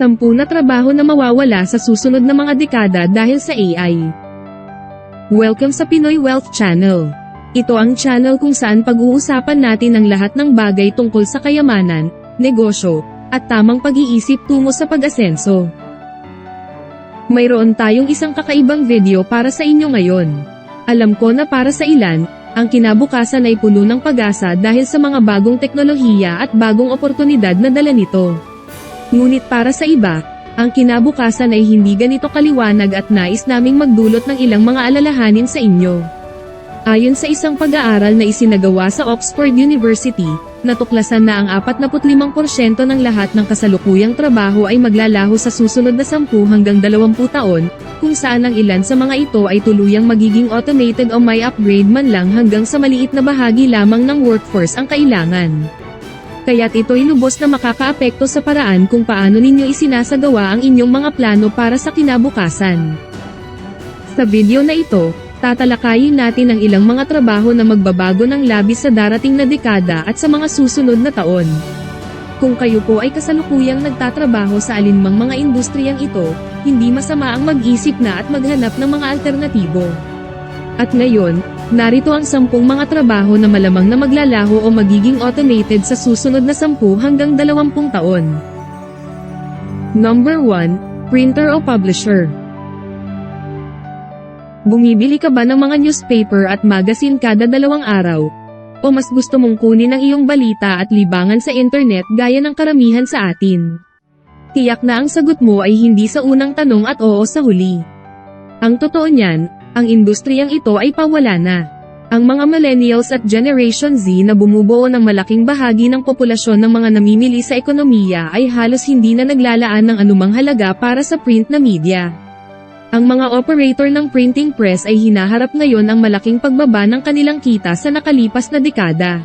Sampu na trabaho na mawawala sa susunod na mga dekada dahil sa AI. Welcome sa Pinoy Wealth Channel. Ito ang channel kung saan pag-uusapan natin ang lahat ng bagay tungkol sa kayamanan, negosyo, at tamang pag-iisip tungo sa pag-asenso. Mayroon tayong isang kakaibang video para sa inyo ngayon. Alam ko na para sa ilan, ang kinabukasan ay puno ng pag-asa dahil sa mga bagong teknolohiya at bagong oportunidad na dala nito. Ngunit para sa iba, ang kinabukasan ay hindi ganito kaliwanag at nais naming magdulot ng ilang mga alalahanin sa inyo. Ayon sa isang pag-aaral na isinagawa sa Oxford University, natuklasan na ang 45% ng lahat ng kasalukuyang trabaho ay maglalaho sa susunod na 10 hanggang 20 taon, kung saan ang ilan sa mga ito ay tuluyang magiging automated o may upgrade man lang hanggang sa maliit na bahagi lamang ng workforce ang kailangan. Kaya't ito'y lubos na makakaapekto sa paraan kung paano ninyo isinasagawa ang inyong mga plano para sa kinabukasan. Sa video na ito, tatalakayin natin ang ilang mga trabaho na magbabago ng labis sa darating na dekada at sa mga susunod na taon. Kung kayo po ay kasalukuyang nagtatrabaho sa alinmang mga industriyang ito, hindi masama ang mag-isip na at maghanap ng mga alternatibo. At ngayon, narito ang sampung mga trabaho na malamang na maglalaho o magiging automated sa susunod na 10 hanggang 20 taon. Number 1, Printer o Publisher. Bumibili ka ba ng mga newspaper at magazine kada dalawang araw? O mas gusto mong kunin ang iyong balita at libangan sa internet gaya ng karamihan sa atin? Tiyak na ang sagot mo ay hindi sa unang tanong at oo sa huli. Ang totoo niyan, ang industriyang ito ay pawala na. Ang mga millennials at Generation Z na bumubuo ng malaking bahagi ng populasyon ng mga namimili sa ekonomiya ay halos hindi na naglalaan ng anumang halaga para sa print na media. Ang mga operator ng printing press ay hinaharap ngayon ang malaking pagbaba ng kanilang kita sa nakalipas na dekada.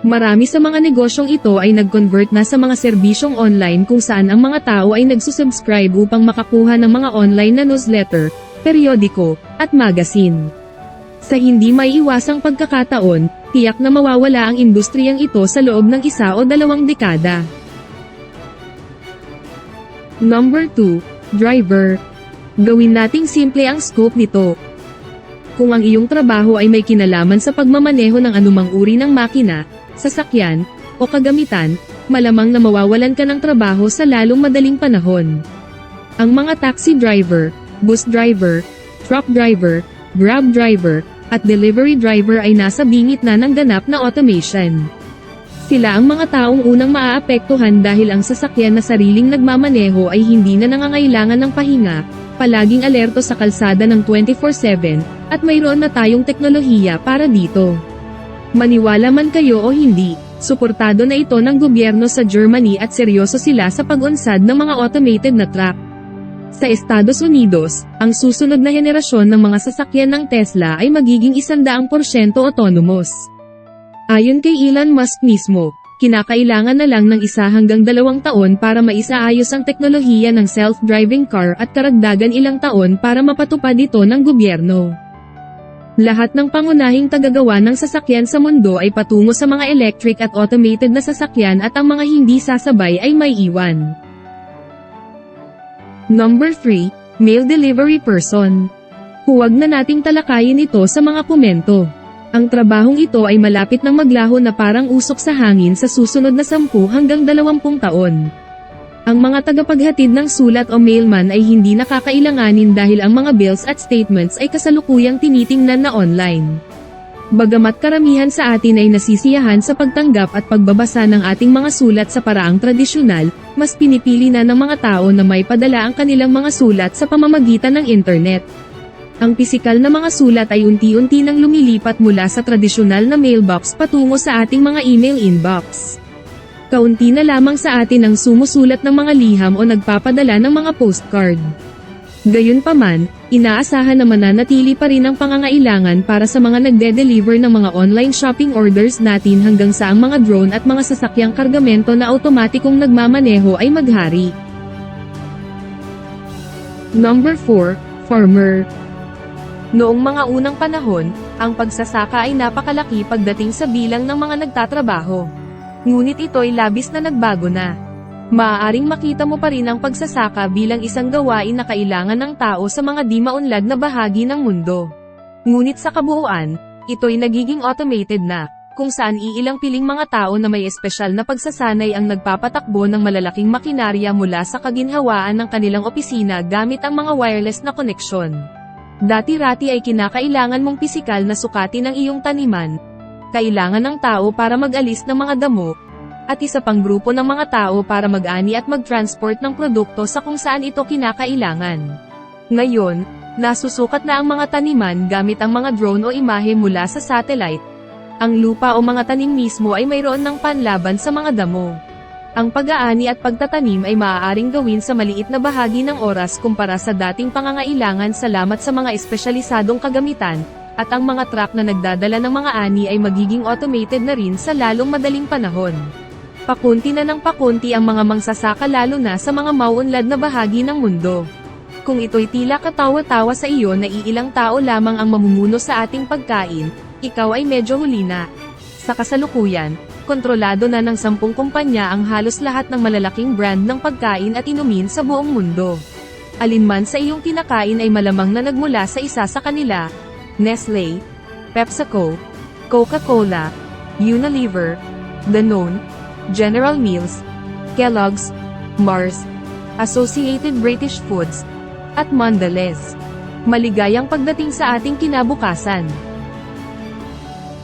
Marami sa mga negosyong ito ay nag-convert na sa mga serbisyong online kung saan ang mga tao ay nagsusubscribe upang makakuha ng mga online na newsletter, periodiko, at magazine. Sa hindi may iwasang pagkakataon, tiyak na mawawala ang industriyang ito sa loob ng isa o dalawang dekada. Number 2, Driver. Gawin nating simple ang scope nito. Kung ang iyong trabaho ay may kinalaman sa pagmamaneho ng anumang uri ng makina, sasakyan, o kagamitan, malamang na mawawalan ka ng trabaho sa lalong madaling panahon. Ang mga taxi driver, bus driver, truck driver, grab driver, at delivery driver ay nasa bingit na ng ganap na automation. Sila ang mga taong unang maaapektuhan dahil ang sasakyan na sariling nagmamaneho ay hindi na nangangailangan ng pahinga, palaging alerto sa kalsada ng 24-7, at mayroon na tayong teknolohiya para dito. Maniwala man kayo o hindi, suportado na ito ng gobyerno sa Germany at seryoso sila sa pag-unsad ng mga automated na truck. Sa Estados Unidos, ang susunod na henerasyon ng mga sasakyan ng Tesla ay magiging 100% autonomous. Ayon kay Elon Musk mismo, kinakailangan na lang ng isa hanggang dalawang taon para maisaayos ang teknolohiya ng self-driving car at karagdagan ilang taon para mapatupad ito ng gobyerno. Lahat ng pangunahing tagagawa ng sasakyan sa mundo ay patungo sa mga electric at automated na sasakyan at ang mga hindi sasabay ay may iwan. Number 3, Mail Delivery Person. Huwag na nating talakayin ito sa mga komento. Ang trabahong ito ay malapit ng maglaho na parang usok sa hangin sa susunod na 10 hanggang 20 taon. Ang mga tagapaghatid ng sulat o mailman ay hindi nakakailanganin dahil ang mga bills at statements ay kasalukuyang tinitingnan na online. Bagamat karamihan sa atin ay nasisiyahan sa pagtanggap at pagbabasa ng ating mga sulat sa paraang tradisyonal, mas pinipili na ng mga tao na may padala ang kanilang mga sulat sa pamamagitan ng internet. Ang pisikal na mga sulat ay unti-unti nang lumilipat mula sa tradisyonal na mailbox patungo sa ating mga email inbox. Kaunti na lamang sa atin ang sumusulat ng mga liham o nagpapadala ng mga postcard. Gayunpaman, inaasahan na mananatili pa rin ang pangangailangan para sa mga nagde-deliver ng mga online shopping orders natin hanggang sa ang mga drone at mga sasakyang kargamento na automatikong nagmamaneho ay maghari. Number 4, Farmer. Noong mga unang panahon, ang pagsasaka ay napakalaki pagdating sa bilang ng mga nagtatrabaho. Ngunit ito'y labis na nagbago na. Maaaring makita mo pa rin ang pagsasaka bilang isang gawain na kailangan ng tao sa mga di maunlad na bahagi ng mundo. Ngunit sa kabuuan, ito'y nagiging automated na, kung saan iilang piling mga tao na may espesyal na pagsasanay ang nagpapatakbo ng malalaking makinarya mula sa kaginhawaan ng kanilang opisina gamit ang mga wireless na koneksyon. Dati-rati ay kinakailangan mong pisikal na sukatin ang iyong taniman, kailangan ng tao para mag-alis ng mga damo, at isa pang grupo ng mga tao para mag-ani at mag-transport ng produkto sa kung saan ito kinakailangan. Ngayon, nasusukat na ang mga taniman gamit ang mga drone o imahe mula sa satellite. Ang lupa o mga tanim mismo ay mayroon ng panlaban sa mga damo. Ang pag-aani at pagtatanim ay maaaring gawin sa maliit na bahagi ng oras kumpara sa dating pangangailangan salamat sa mga espesyalisadong kagamitan, at ang mga truck na nagdadala ng mga ani ay magiging automated na rin sa lalong madaling panahon. Pakunti na ng pakunti ang mga mangsasaka lalo na sa mga mauunlad na bahagi ng mundo. Kung ito'y tila katawa-tawa sa iyo na iilang tao lamang ang mamumuno sa ating pagkain, ikaw ay medyo huli na. Sa kasalukuyan, kontrolado na ng sampung kumpanya ang halos lahat ng malalaking brand ng pagkain at inumin sa buong mundo. Alinman sa iyong kinakain ay malamang na nagmula sa isa sa kanila, Nestle, PepsiCo, Coca-Cola, Unilever, Danone, General Mills, Kellogg's, Mars, Associated British Foods, at Mondelez. Maligayang pagdating sa ating kinabukasan.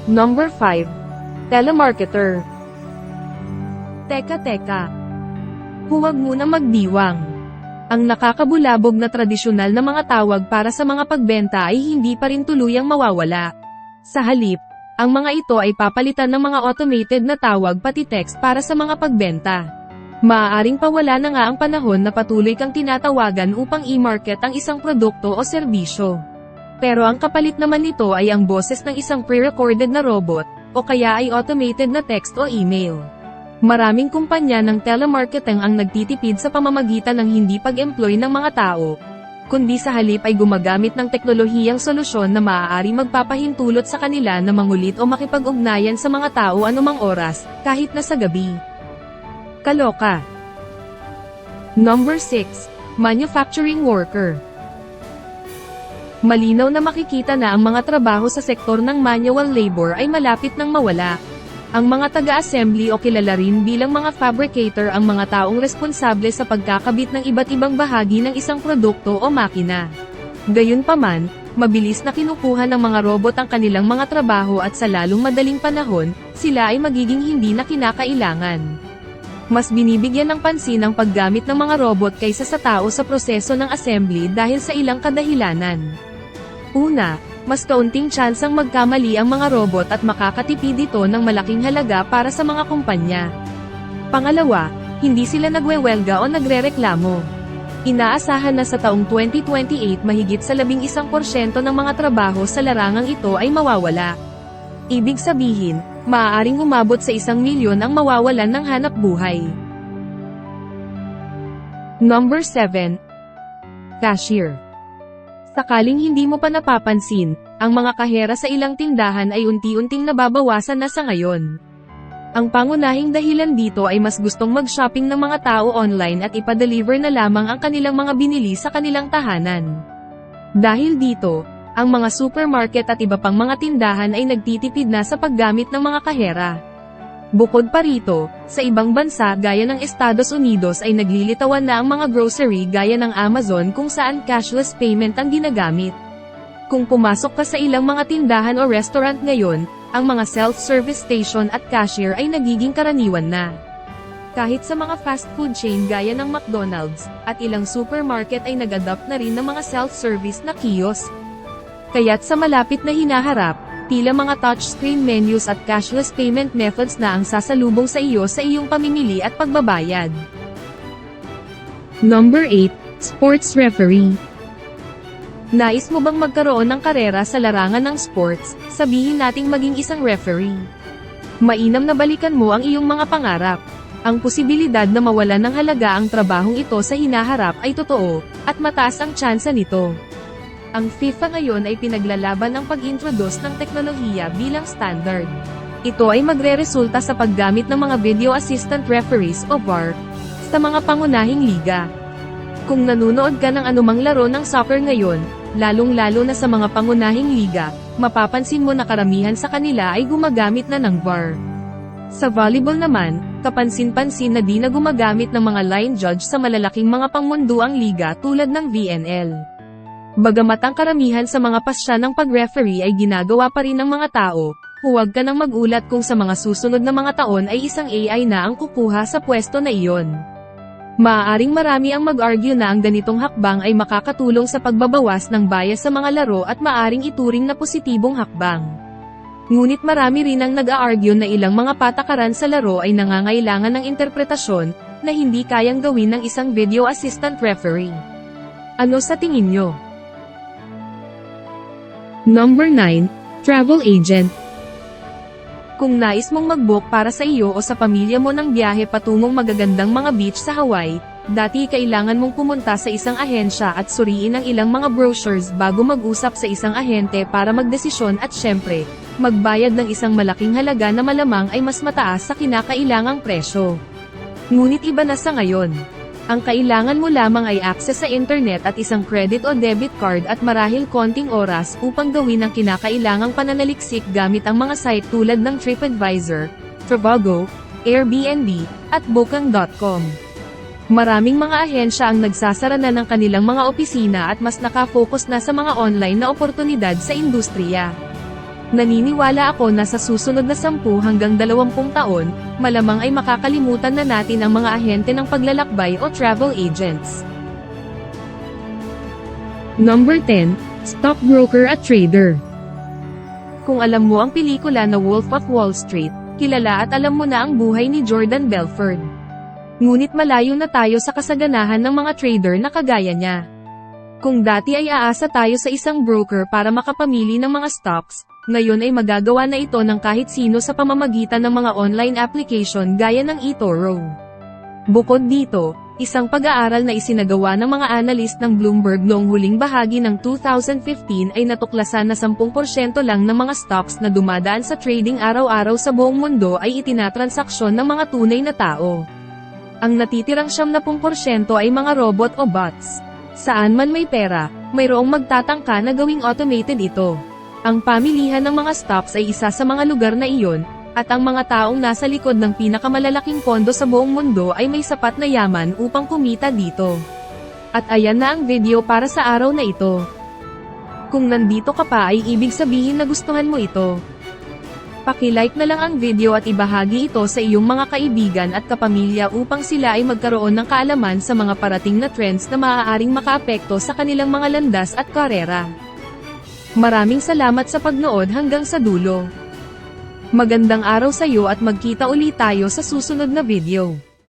Number 5. Telemarketer. Teka teka. Huwag muna magdiwang. Ang nakakabulabog na tradisyonal na mga tawag para sa mga pagbenta ay hindi pa rin tuluyang mawawala. Sa halip, ang mga ito ay papalitan ng mga automated na tawag pati text para sa mga pagbenta. Maaaring pawala na nga ang panahon na patuloy kang tinatawagan upang i-market ang isang produkto o serbisyo. Pero ang kapalit naman nito ay ang boses ng isang pre-recorded na robot, o kaya ay automated na text o email. Maraming kumpanya ng telemarketing ang nagtitipid sa pamamagitan ng hindi pag-employ ng mga tao, kundi sa halip ay gumagamit ng teknolohiyang solusyon na maaari magpapahintulot sa kanila na mangulit o makipag-ugnayan sa mga tao anumang oras, kahit na sa gabi. Kaloka. Number 6. Manufacturing Worker. Malinaw na makikita na ang mga trabaho sa sektor ng manual labor ay malapit nang mawala. Ang mga taga-assembly o kilala rin bilang mga fabricator ang mga taong responsable sa pagkakabit ng iba't ibang bahagi ng isang produkto o makina. Gayunpaman, mabilis na kinukuha ng mga robot ang kanilang mga trabaho at sa lalong madaling panahon, sila ay magiging hindi na kinakailangan. Mas binibigyan ng pansin ang paggamit ng mga robot kaysa sa tao sa proseso ng assembly dahil sa ilang kadahilanan. Una, mas kaunting tsansang magkamali ang mga robot at makakatipid ito ng malaking halaga para sa mga kumpanya. Pangalawa, hindi sila nagwewelga o nagrereklamo. Inaasahan na sa taong 2028 mahigit sa 11% ng mga trabaho sa larangang ito ay mawawala. Ibig sabihin, maaaring umabot sa isang milyon ang mawawalan ng hanap buhay. Number 7. Cashier Sakaling hindi mo pa napapansin, ang mga kahera sa ilang tindahan ay unti-unting nababawasan na sa ngayon. Ang pangunahing dahilan dito ay mas gustong mag-shopping ng mga tao online at ipa-deliver na lamang ang kanilang mga binili sa kanilang tahanan. Dahil dito, ang mga supermarket at iba pang mga tindahan ay nagtitipid na sa paggamit ng mga kahera. Bukod pa rito, sa ibang bansa gaya ng Estados Unidos ay naglilitawan na ang mga grocery gaya ng Amazon kung saan cashless payment ang ginagamit. Kung pumasok ka sa ilang mga tindahan o restaurant ngayon, ang mga self-service station at cashier ay nagiging karaniwan na. Kahit sa mga fast food chain gaya ng McDonald's, at ilang supermarket ay nag-adopt na rin ng mga self-service na kiosk. Kaya't sa malapit na hinaharap, tila mga touchscreen menus at cashless payment methods na ang sasalubong sa iyo sa iyong pamimili at pagbabayad. Number 8, Sports Referee. Nais mo bang magkaroon ng karera sa larangan ng sports, sabihin nating maging isang referee? Mainam na balikan mo ang iyong mga pangarap. Ang posibilidad na mawala ng halaga ang trabahong ito sa hinaharap ay totoo, at mataas ang tsansa nito. Ang FIFA ngayon ay pinaglalaban ng pag-introduce ng teknolohiya bilang standard. Ito ay magre-resulta sa paggamit ng mga Video Assistant Referees o VAR, basta mga pangunahing liga. Kung nanunood ka ng anumang laro ng soccer ngayon, lalong-lalo na sa mga pangunahing liga, mapapansin mo na karamihan sa kanila ay gumagamit na ng VAR. Sa volleyball naman, kapansin-pansin na di na gumagamit ng mga line judge sa malalaking mga pangmunduang liga tulad ng VNL. Bagamat ang karamihan sa mga pasya ng pag-referee ay ginagawa pa rin ng mga tao, huwag ka nang magulat kung sa mga susunod na mga taon ay isang AI na ang kukuha sa pwesto na iyon. Maaaring marami ang mag-argue na ang ganitong hakbang ay makakatulong sa pagbabawas ng bias sa mga laro at maaring ituring na positibong hakbang. Ngunit marami rin ang nag-a-argue na ilang mga patakaran sa laro ay nangangailangan ng interpretasyon na hindi kayang gawin ng isang video assistant referee. Ano sa tingin nyo? Number 9, Travel Agent. Kung nais mong mag-book para sa iyo o sa pamilya mo ng biyahe patungong magagandang mga beach sa Hawaii, dati kailangan mong pumunta sa isang ahensya at suriin ang ilang mga brochures bago mag-usap sa isang ahente para magdesisyon at syempre, magbayad ng isang malaking halaga na malamang ay mas mataas sa kinakailangang presyo. Ngunit iba na sa ngayon. Ang kailangan mo lamang ay access sa internet at isang credit o debit card at marahil konting oras upang gawin ang kinakailangang pananaliksik gamit ang mga site tulad ng TripAdvisor, Trivago, Airbnb, at Booking.com. Maraming mga ahensya ang nagsasara na ng kanilang mga opisina at mas nakafocus na sa mga online na oportunidad sa industriya. Naniniwala ako na sa susunod na 10 hanggang 20 taon, malamang ay makakalimutan na natin ang mga ahente ng paglalakbay o travel agents. Number 10, Stockbroker at Trader. Kung alam mo ang pelikula na Wolf of Wall Street, kilala at alam mo na ang buhay ni Jordan Belford. Ngunit malayo na tayo sa kasaganahan ng mga trader na kagaya niya. Kung dati ay aasa tayo sa isang broker para makapamili ng mga stocks, ngayon ay magagawa na ito ng kahit sino sa pamamagitan ng mga online application gaya ng eToro. Bukod dito, isang pag-aaral na isinagawa ng mga analyst ng Bloomberg noong huling bahagi ng 2015 ay natuklasan na 10% lang ng mga stocks na dumadaan sa trading araw-araw sa buong mundo ay itinatransaksyon ng mga tunay na tao. Ang natitirang 70% ay mga robot o bots. Saan man may pera, mayroong magtatangka na gawing automated ito. Ang pamilihan ng mga stocks ay isa sa mga lugar na iyon, at ang mga taong nasa likod ng pinakamalalaking pondo sa buong mundo ay may sapat na yaman upang kumita dito. At ayan na ang video para sa araw na ito. Kung nandito ka pa ay ibig sabihin na gustuhan mo ito. Pakilike na lang ang video at ibahagi ito sa iyong mga kaibigan at kapamilya upang sila ay magkaroon ng kaalaman sa mga parating na trends na maaaring makaapekto sa kanilang mga landas at karera. Maraming salamat sa pagnood hanggang sa dulo. Magandang araw sa iyo at magkita ulit tayo sa susunod na video.